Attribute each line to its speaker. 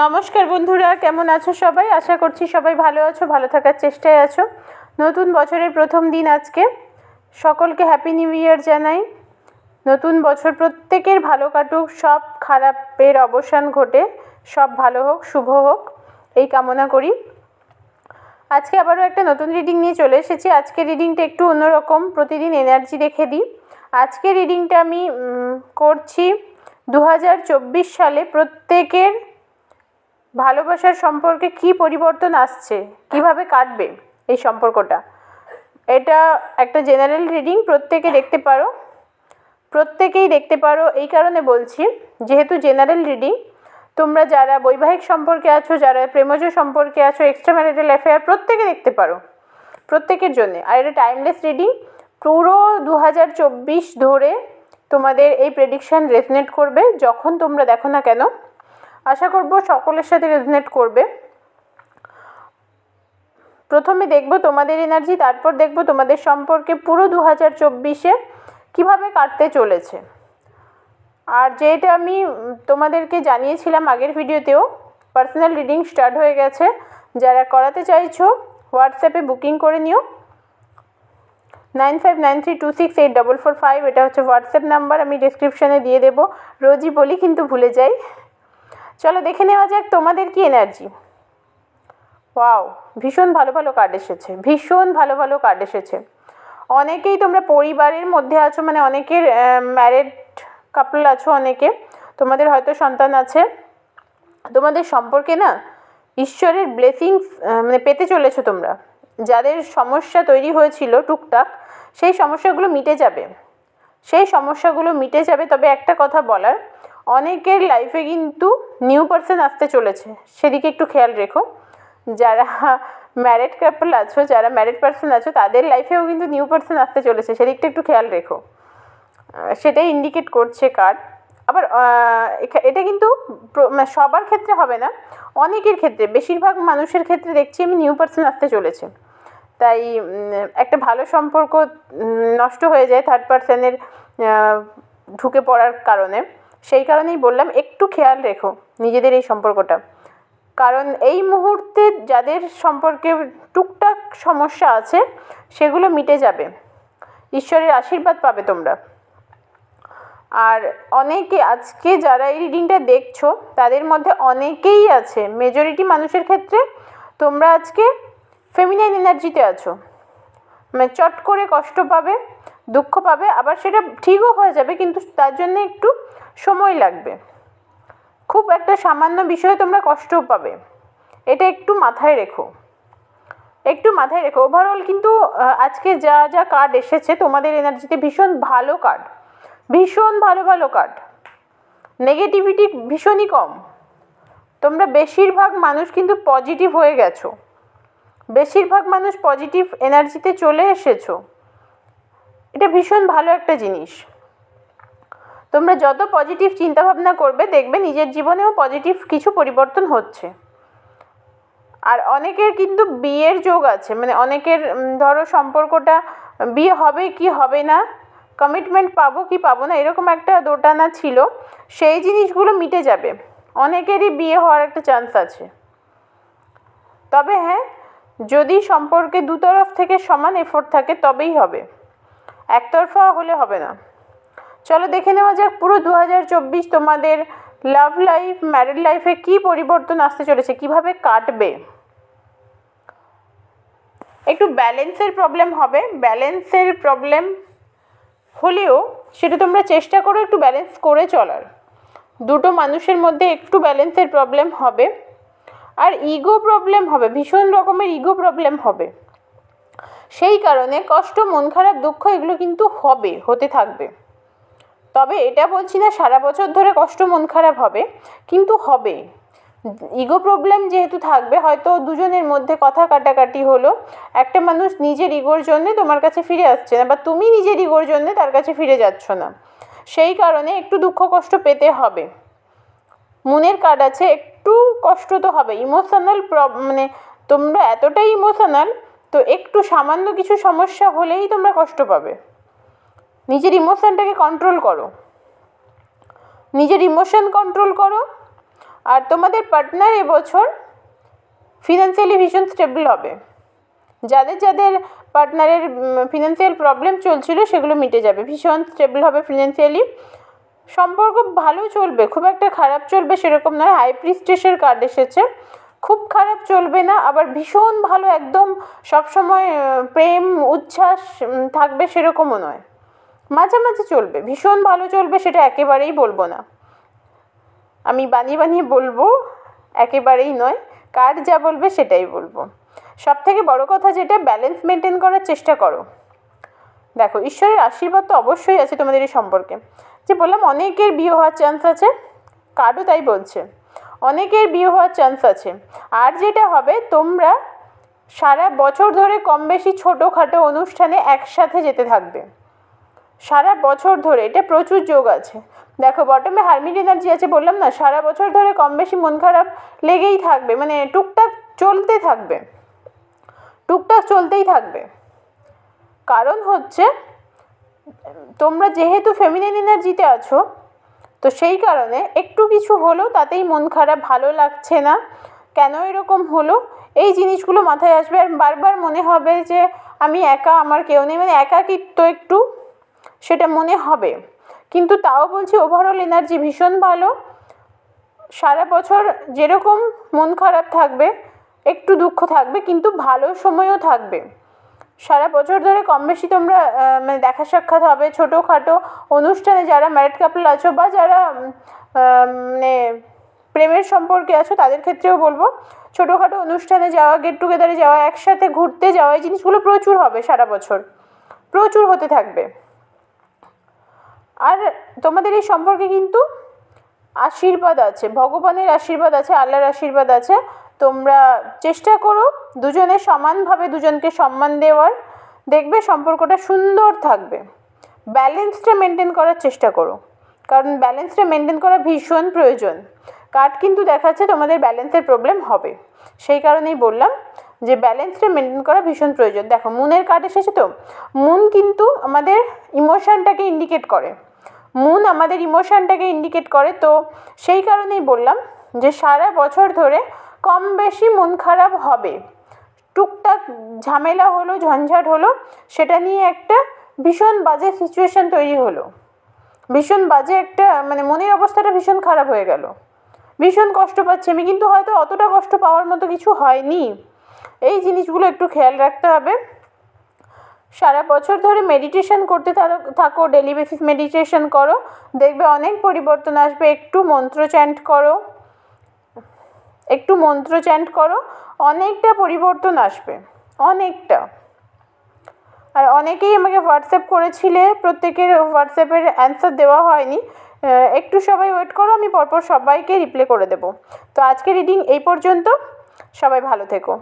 Speaker 1: নমস্কার বন্ধুরা, কেমন আছো সবাই? আশা করছি সবাই ভালো আছো, ভালো থাকার চেষ্টায় আছো। নতুন বছরের প্রথম দিন আজকে। সকলকে হ্যাপি নিউ ইয়ার জানাই। নতুন বছর প্রত্যেকের ভালো কাটুক, সব খারাপের অবসান ঘটে। সব ভালো হোক, শুভ হোক, এই কামনা করি। আজকে আবারও একটা নতুন রিডিং নিয়ে চলে এসেছি। আজকে রিডিংটা একটু অন্যরকম, প্রতিদিন এনার্জি রেখে দিই। আজকে রিডিংটা আমি করছি দু হাজার চব্বিশ সালে প্রত্যেকের ভালোবাসার সম্পর্কে কী পরিবর্তন আসছে? কীভাবে কাটবে এই সম্পর্কটা? এটা একটা জেনারেল রিডিং প্রত্যেকে দেখতে পারো। প্রত্যেকেই দেখতে পারো এই কারণে বলছি, যেহেতু জেনারেল রিডিং তোমরা যারা বৈবাহিক সম্পর্কে আছো, যারা প্রেমজ সম্পর্কে আছো এক্সট্রা ম্যারিটাল অ্যাফেয়ার প্রত্যেকে দেখতে পারো। প্রত্যেকের জন্যে। আর এটা টাইমলেস রিডিং পুরো দু হাজার চব্বিশ ধরে তোমাদের এই প্রেডিকশান রেজনেট করবে। যখন তোমরা দেখো না কেন আশা করব সকলের সাথে রেজনেট করবে। প্রথমে দেখব তোমাদের এনার্জি তারপর দেখব তোমাদের সম্পর্কে পুরো দু হাজার চব্বিশে কীভাবে কাটতে চলেছে। আর যেটা আমি তোমাদেরকে জানিয়েছিলাম আগের ভিডিওতেও পার্সোনাল রিডিং স্টার্ট হয়ে গেছে। যারা করাতে চাইছো হোয়াটসঅ্যাপে বুকিং করে নিও। Nine five nine three two six eight double four five এটা হচ্ছে হোয়াটসঅ্যাপ নাম্বার আমি ডিসক্রিপশানে দিয়ে দেবো। রোজই বলি, কিন্তু ভুলে যাই। চলো দেখে নেওয়া যাক তোমাদের কি এনার্জি ওয়াও ভীষণ ভালো ভালো কার্ড এসেছে, ভীষণ ভালো ভালো কার্ড এসেছে। অনেকেই তোমরা পরিবারের মধ্যে আছো মানে অনেকের ম্যারেড কাপল আছো অনেকে, তোমাদের হয়তো সন্তান আছে। তোমাদের সম্পর্কে না ঈশ্বরের ব্লেসিংস মানে পেতে চলেছো তোমরা। যাদের সমস্যা তৈরি হয়েছিল টুকটাক, সেই সমস্যাগুলো মিটে যাবে। সেই সমস্যাগুলো মিটে যাবে, তবে একটা কথা বলার অনেকের লাইফে কিন্তু নিউ পার্সন আসতে চলেছে। সেদিকে একটু খেয়াল রেখো। যারা ম্যারেড কাপল আছো, যারা ম্যারেড পার্সন আছো, তাদের লাইফেও কিন্তু নিউ পার্সন আসতে চলেছে। সেদিকটা একটু খেয়াল রেখো। সেটাই ইন্ডিকেট করছে কার্ড আবার এটা কিন্তু মানে সবার ক্ষেত্রে হবে না। অনেকের ক্ষেত্রে, বেশিরভাগ মানুষের ক্ষেত্রে দেখছি আমি নিউ পার্সন আসতে চলেছে। তাই একটা ভালো সম্পর্ক নষ্ট হয়ে যায় থার্ড পার্সনের ঢুকে পড়ার কারণে। সেই কারণেই বললাম, একটু খেয়াল রেখো নিজেদের এই সম্পর্কটা। কারণ এই মুহূর্তে যাদের সম্পর্কে টুকটাক সমস্যা আছে, সেগুলো মিটে যাবে। ঈশ্বরের আশীর্বাদ পাবে তোমরা। আর অনেকে আজকে যারা এই রিডিংটা দেখছ, তাদের মধ্যে অনেকেই আছে মেজরিটি মানুষের ক্ষেত্রে তোমরা আজকে ফেমিনাইন এনার্জিতে আছো। মানে চট করে কষ্ট পাবে, দুঃখ পাবে, আবার সেটা ঠিকও হয়ে যাবে, কিন্তু তার জন্য একটু সময় লাগবে। খুব একটা সামান্য বিষয়ে তোমরা কষ্টও পাবে। এটা একটু মাথায় রেখো। একটু মাথায় রেখো। ওভারঅল কিন্তু আজকে যা যা কার্ড এসেছে, তোমাদের এনার্জিতে ভীষণ ভালো কার্ড ভীষণ ভালো ভালো কার্ড নেগেটিভিটি ভীষণই কম। তোমরা বেশিরভাগ মানুষ কিন্তু পজিটিভ হয়ে গেছো। বেশিরভাগ মানুষ পজিটিভ এনার্জিতে চলে এসেছ। এটা ভীষণ ভালো একটা জিনিস। তোমরা যত পজিটিভ চিন্তাভাবনা করবে, দেখবে নিজের জীবনেও পজিটিভ কিছু পরিবর্তন হচ্ছে। আর অনেকের কিন্তু বিয়ের যোগ আছে মানে অনেকের ধরো সম্পর্কটা, বিয়ে হবে কি হবে না কমিটমেন্ট পাবো কি পাবো না, এরকম একটা দোটানা ছিল, সেই জিনিসগুলো মিটে যাবে। অনেকেরই বিয়ে হওয়ার একটা চান্স আছে। তবে হ্যাঁ যদি সম্পর্কে দুতরফ থেকে সমান এফোর্ট থাকে, তবেই হবে। একতরফা হলে হবে না। চলো দেখে নেওয়া যাক পুরো দু হাজার চব্বিশ তোমাদের লাভ লাইফ ম্যারিড লাইফে কী পরিবর্তন আসতে চলেছে, কীভাবে কাটবে? একটু ব্যালেন্সের প্রবলেম হবে। ব্যালেন্সের প্রবলেম হলেও সেটা তোমরা চেষ্টা করো একটু ব্যালেন্স করে চলার। দুটো মানুষের মধ্যে একটু ব্যালেন্সের প্রবলেম হবে। আর ইগো প্রবলেম হবে, ভীষণ রকমের ইগো প্রবলেম হবে। সেই কারণে কষ্ট, মন খারাপ, দুঃখ এগুলো কিন্তু হবে, হতে থাকবে। তবে এটা বলছি না, সারা বছর ধরে কষ্ট মন খারাপ হবে, কিন্তু হবে। ইগো প্রবলেম যেহেতু থাকবে, হয়তো দুজনের মধ্যে কথা কাটাকাটি হলো, একটা মানুষ নিজের ইগোর জন্যে তোমার কাছে ফিরে আসছে না, বা তুমি নিজের ইগোর জন্যে তার কাছে ফিরে যাচ্ছ না। সেই কারণে একটু দুঃখ কষ্ট পেতে হবে। মনের কার্ড আছে, একটু কষ্ট তো হবে। ইমোশনাল মানে তোমরা এতটাই ইমোশনাল তো একটু সামান্য কিছু সমস্যা হলেই তোমরা কষ্ট পাবে। নিজের ইমোশনটাকে কন্ট্রোল করো। নিজের ইমোশন কন্ট্রোল করো। আর তোমাদের পার্টনার এবছর ফিনান্সিয়ালি ভীষণ স্টেবল হবে। যাদের যাদের পার্টনারের ফিনান্সিয়াল প্রবলেম চলছিল সেগুলো মিটে যাবে। ভীষণ স্টেবল হবে ফিনান্সিয়ালি সম্পর্ক ভালো চলবে, খুব একটা খারাপ চলবে সেরকম নয়। হাই প্রিস্টেসের কার্ড এসেছে। খুব খারাপ চলবে না, আবার ভীষণ ভালো, একদম সবসময় প্রেম, উচ্ছ্বাস থাকবে সেরকমও নয়। মাঝামাঝি চলবে, ভীষণ ভালো চলবে সেটা একেবারেই বলব না। আমি বানিয়ে বানিয়ে বলব, একেবারেই নয়, কার যা বলবে সেটাই বলব। সব থেকে বড় কথা যেটা ব্যালেন্স মেনটেন করার চেষ্টা করো। দেখো, ঈশ্বরের আশীর্বাদ তো অবশ্যই আছে তোমাদের এই সম্পর্কে। যে বললাম, অনেকের বিয়ে হওয়ার চান্স আছে কার্ডও তাই বলছে। অনেকের বিয়ে হওয়ার চান্স আছে। আর যেটা হবে, তোমরা সারা বছর ধরে কম বেশি ছোটোখাটো অনুষ্ঠানে একসাথে যেতে থাকবে। সারা বছর ধরে, এটা প্রচুর যোগ আছে। দেখো বটমে হারমিট এনার্জি আছে বললাম না, সারা বছর ধরে কম বেশি মন খারাপ লেগেই থাকবে মানে টুকটাক চলতে থাকবে। টুকটাক চলতেই থাকবে। কারণ হচ্ছে, তোমরা যেহেতু ফেমিনিন এনার্জিতে আছো, তো সেই কারণে একটু কিছু হলো, তাতেই মন খারাপ, ভালো লাগছে না। কেন এরকম হলো? এই জিনিসগুলো মাথায় আসবে, আর বারবার মনে হবে যে, আমি একা, আমার কেউ নেই মানে একাকিত্ব একটু। সেটা মনে হবে। কিন্তু তাও বলছি ওভারঅল এনার্জি ভীষণ ভালো। সারা বছর যেরকম মন খারাপ থাকবে, একটু দুঃখ থাকবে, কিন্তু ভালো সময়ও থাকবে। সারা বছর ধরে কম বেশি তোমরা মানে দেখা সাক্ষাৎ হবে। ছোটোখাটো অনুষ্ঠানে যারা ম্যারিড কাপল আছো বা যারা মানে প্রেমের সম্পর্কে আছো, তাদের ক্ষেত্রেও বলব, ছোটোখাটো অনুষ্ঠানে যাওয়া গেট টুগেদারে যাওয়া, একসাথে ঘুরতে যাওয়া, এই জিনিসগুলো প্রচুর হবে সারা বছর। প্রচুর হতে থাকবে। আর তোমাদের এই সম্পর্কে কিন্তু আশীর্বাদ আছে, ভগবানের আশীর্বাদ আছে, আল্লাহর আশীর্বাদ আছে। তোমরা চেষ্টা করো দুজনে সমানভাবে দুজনকে সম্মান দেওয়ার। দেখবে সম্পর্কটা সুন্দর থাকবে। ব্যালেন্সটা মেনটেন করার চেষ্টা করো। কারণ ব্যালেন্সটা মেনটেন করা ভীষণ প্রয়োজন। কার্ড কিন্তু দেখাচ্ছে তোমাদের ব্যালেন্সের প্রবলেম হবে। সেই কারণেই বললাম যে ব্যালেন্সটা মেনটেন করা ভীষণ প্রয়োজন। দেখো, মুনের কার্ড এসেছে তো? মুন কিন্তু আমাদের ইমোশনটাকে ইন্ডিকেট করে। মুন আমাদের ইমোশনটাকে ইন্ডিকেট করে। তো সেই কারণেই বললাম যে সারা বছর ধরে কম বেশি মন খারাপ হবে। টুকটাক ঝামেলা হলো, ঝঞ্ঝাট হলো, সেটা নিয়ে একটা ভীষণ বাজে সিচুয়েশান তৈরি হলো। ভীষণ বাজে একটা মানে মনের অবস্থাটা ভীষণ খারাপ হয়ে গেল। ভীষণ কষ্ট পাচ্ছি আমি, কিন্তু হয়তো অতটা কষ্ট পাওয়ার মতো কিছু হয়নি। এই জিনিসগুলো একটু খেয়াল রাখতে হবে। সারা বছর ধরে মেডিটেশন করতে থাকো ডেলি বেসিস মেডিটেশন করো। দেখবে অনেক পরিবর্তন আসবে। একটু মন্ত্র চ্যান্ট করো। একটু মন্ত্র চ্যান্ট করো। অনেকটা পরিবর্তন আসবে। অনেকটা। আর অনেকেই আমাকে হোয়াটসঅ্যাপ করেছিলে। প্রত্যেকের হোয়াটসঅ্যাপের অ্যান্সার দেওয়া হয়নি। একটু সবাই ওয়েট করো। আমি পরপর সবাইকে রিপ্লাই করে দেবো। তো আজকে রিডিং এই পর্যন্ত। সবাই ভালো থেকো।